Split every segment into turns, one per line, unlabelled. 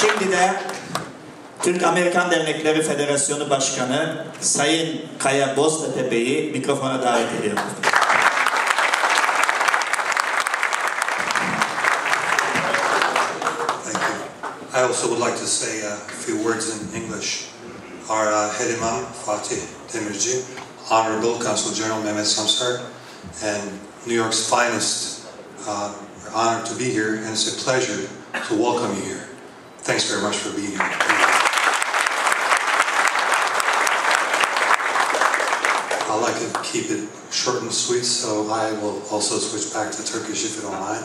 Şimdi de Türk Amerikan Dernekleri Federasyonu Başkanı Sayın Kaya Boztepe Bey'i mikrofona davet ediyorum.
I also would like to say a few words in English. Our uh, head imam, Fatih Demirci, Honorable Consul General Mehmet Samsar, and New York's finest, uh, honored to be here, and it's a pleasure to welcome you here. Thanks very much for being here. I like to keep it short and sweet, so I will also switch back to Turkish if you don't mind.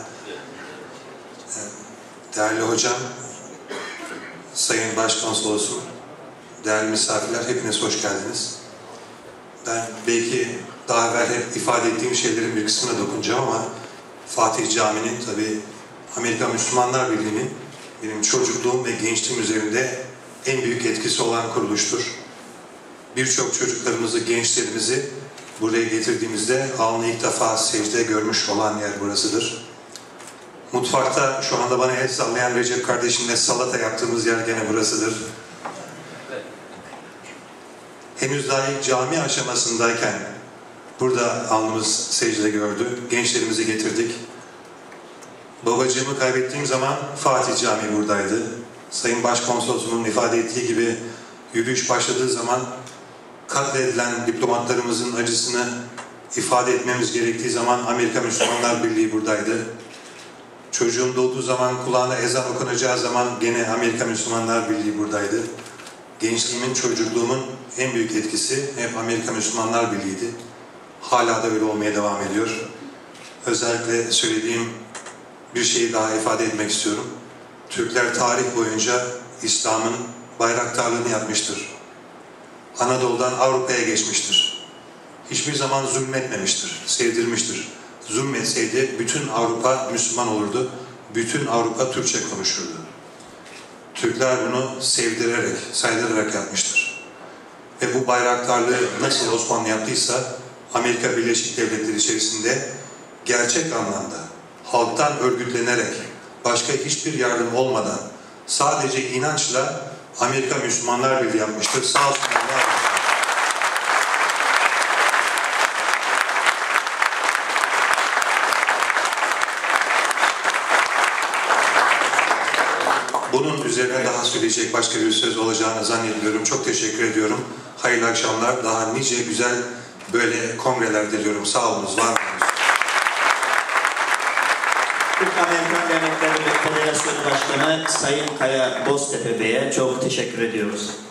Değerli hocam, sayın başkonsolosum, değerli misafirler hepiniz hoş geldiniz. Ben belki daha evvel hep ifade ettiğim şeylerin bir kısmına dokunacağım ama Fatih Camii'nin tabi Amerika Müslümanlar Birliği'nin benim çocukluğum ve gençliğim üzerinde en büyük etkisi olan kuruluştur. Birçok çocuklarımızı, gençlerimizi buraya getirdiğimizde alnı ilk defa secde görmüş olan yer burasıdır. Mutfakta şu anda bana el sallayan Recep kardeşimle salata yaptığımız yer gene burasıdır. Henüz dahi cami aşamasındayken burada alnımız secde gördü. Gençlerimizi getirdik. Babacığımı kaybettiğim zaman Fatih Camii buradaydı. Sayın Başkonsolosumun ifade ettiği gibi yürüyüş başladığı zaman katledilen diplomatlarımızın acısını ifade etmemiz gerektiği zaman Amerika Müslümanlar Birliği buradaydı. Çocuğum doğduğu zaman kulağına ezan okunacağı zaman gene Amerika Müslümanlar Birliği buradaydı. Gençliğimin, çocukluğumun en büyük etkisi hep Amerika Müslümanlar Birliği'ydi. Hala da öyle olmaya devam ediyor. Özellikle söylediğim bir şeyi daha ifade etmek istiyorum. Türkler tarih boyunca İslam'ın bayraktarlığını yapmıştır. Anadolu'dan Avrupa'ya geçmiştir. Hiçbir zaman zulmetmemiştir, sevdirmiştir zulmetseydi bütün Avrupa Müslüman olurdu. Bütün Avrupa Türkçe konuşurdu. Türkler bunu sevdirerek, saydırarak yapmıştır. Ve bu bayraktarlığı nasıl Osmanlı yaptıysa Amerika Birleşik Devletleri içerisinde gerçek anlamda halktan örgütlenerek başka hiçbir yardım olmadan sadece inançla Amerika Müslümanlar Birliği yapmıştır. Sağ olsun Allah. Bunun üzerine daha söyleyecek başka bir söz olacağını zannediyorum. Çok teşekkür ediyorum. Hayırlı akşamlar. Daha nice güzel böyle kongreler diliyorum. Sağ olunuz, var olunuz.
Türk Amerikan Dernekleri Federasyonu Başkanı Sayın Kaya Boztepe Bey'e çok teşekkür ediyoruz.